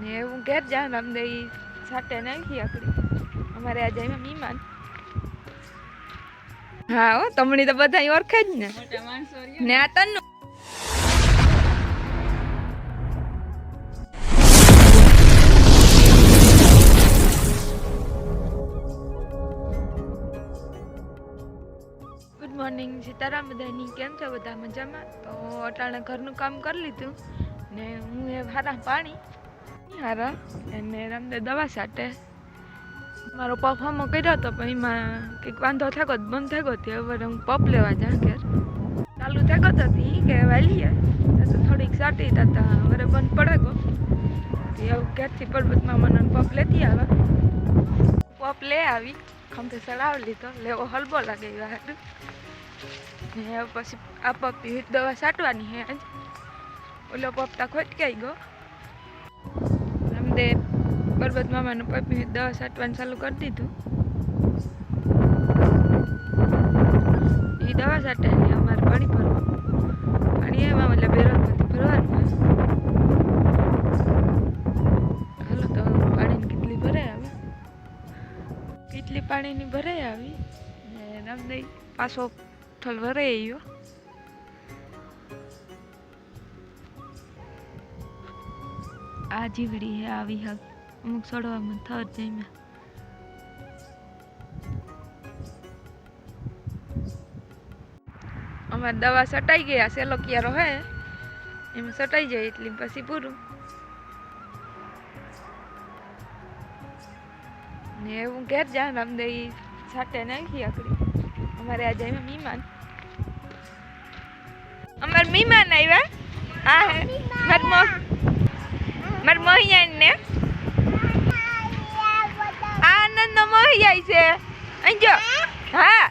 ને હું ઘેર જાઉં અમને એ સાટે નાખી આકડી. અમારે આજે એમાં મહેમાન. હા હો તમણી તો બધા ઓળખે જ ને. ને આ તન્નું. ગુડ મોર્નિંગ સીતારામ બધાની કેમ છો બધા? મજામાં? તો અટાણે ઘરનું કામ કરી લીધું ને હું એ હારા પાણી હારા એને રામદેવ દવા સાટે મારો પગ હમો કર્યો હતો પણ એમાં કંઈક વાંધો તો બંધ થયો તો હવે હું પપ લેવા જા ઘેર. ચાલુ થયો તો ઈ કે વાલીએ તો થોડીક સાટી હતા હવે બંધ પડે ગો. તો એવું ક્યાંથી પર્વતમાં મને પપ લેતી આવે. પપ લે આવી. ખંભે ચડાવી લીધો. લેવો હલબો લાગે એવા ને પછી આ પપ્પી દવા સાટવાની હે આજ. ઓલો પપ તા ખોટકાઈ ગયો. રામદેવ પર્વત મામાનું પપ્પી દવા છાંટવાનું ચાલુ કરી દીધું. એ દવા સાટે ને અમારે પાણી ભરવાનું પાણી એમાં એટલે બેરલમાંથી ભરવાનું. હાલો તો પાણીની કેટલી ભરાય આવે કેટલી પાણીની ભરાઈ આવી. ને રામદેવ પાછો ઠલ ભરાઈ ગયો આ જીવડી હે આવી હક અમુક સડવામાં થર જઈમાં અમારે દવા સટાઈ ગયા સેલો ક્યારો હે. એમાં સટાઈ જાય એટલે પછી પૂરું. ને હું ઘેર જાઉં રામદેવ સાટે નાખી આકડી. અમારે આજે એમાં મહેમાન. અમાર મહેમાન આવ્યા. આ હે. માર મોહિયાન? આનંદ નો મોહિયાઈ છે. અહીં જો. હા.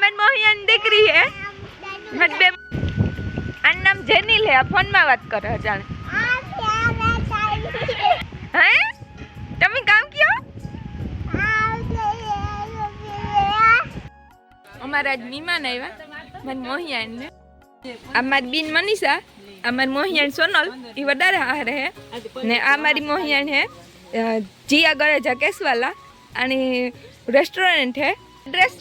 માર મોહિયાન દીકરી હે. માર બે આ નામ જેનિલ હે. આ ફોનમાં વાત કરે જાણે હે? તમે કામ કયો? અમારા જ મહેમાન આવ્યા. મારી મોહિયાન આ મારી બીન મનીષા આ મારી મોહિયાન સોનલ એ વધારે હારે હે. ને આ મારી મોહિયાણ હે જીયા ગળેજા કેસવાલા અને રેસ્ટોરન્ટ હે. Address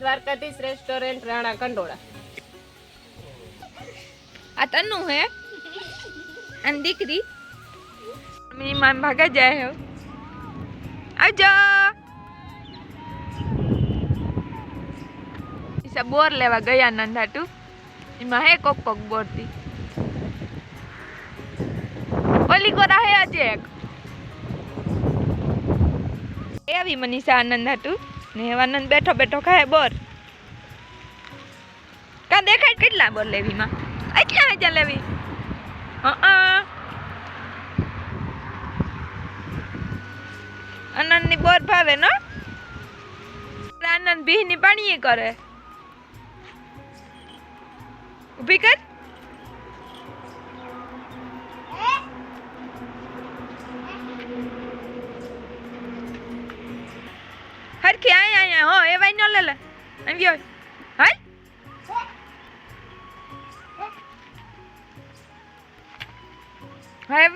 Dwarkadhish restaurant Rana Kandola. આ તનુ હે અને દીકરી? મહેમાન ભાગા જાય હે. આજો બોર લેવા ગયા નંદાટુ. એમાં હે કોક કોક બોરતી ઓલી ગોરા હે આજે એક. એ આવી મનીષા આનંદ હતું ને આનંદ બેઠો બેઠો ખાય બોર. કા દેખાય કેટલા બોર લેવીમાં એટલા હજાર લેવી? હા આનંદની બોર ભાવે નો? આનંદ બી ની પાણી કરે. ઊભી કર હરખી આયા આયા હો એવાય ન લે લે આવ્યો હાલ હા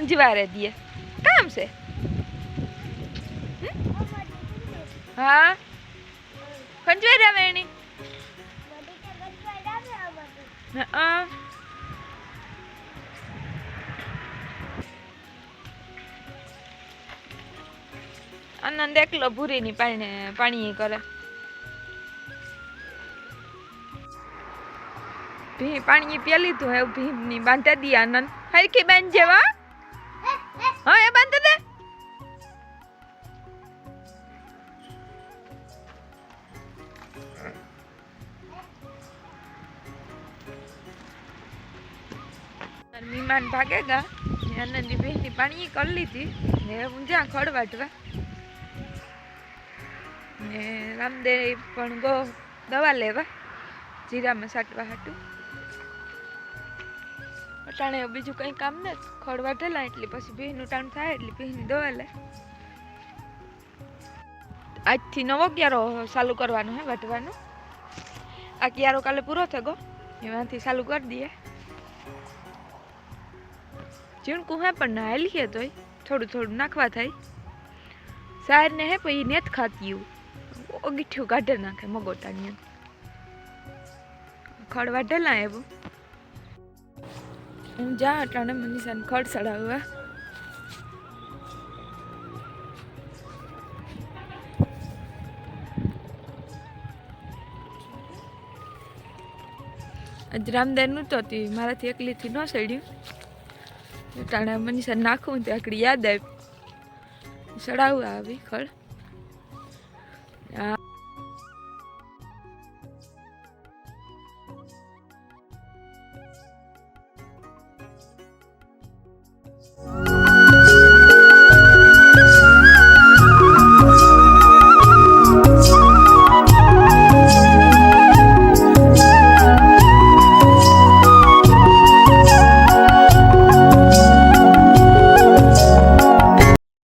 ખંજવારે દીએ. કામ છે? હા? ખંજવારે આવે એની? હા. આનંદ એકલો ભૂરીની પાણી પાણી કરે. ભી પાણી પી લીધું હે, ભીમની બાંધે દી આનંદ. હરખી બેન જેવા? મહેમાન ભાગેગા આનંદની બહેની પાણી કરી લીધી. ને હું ખડવાટવા ખડ વાટવા ને રામદેવ પણ ગો દવા લેવા. જીરામાં સાટવા હાટું. અટાણે બીજું કંઈ કામ ને ખડવાટેલા એટલે પછી ભીનું ટાણ થાય એટલે બહેની દવા લે. આજથી નવો ક્યારો ચાલુ કરવાનો હે, વટવાનો. આ ક્યારો કાલે પૂરો થયો એમાંથી ચાલુ કરી દઈએ. ઝીણકું હે પણ ના લીએ તોય. થોડું થોડું નાખવા થાય. સારને હે પછી નેત ખાતી ઓગીઠ્યું કાઢે નાખે મગોટાની ખડવા ઢેલા એવું હું જા અટાણે મનીષાને ખડ ચડાવવા. આજ રામદાન તો હતી. મારાથી એકલીથી ન સડ્યું અટાણે મનીષા નાખું તો આકડી યાદ આવી. સડાવવા આવી ખડ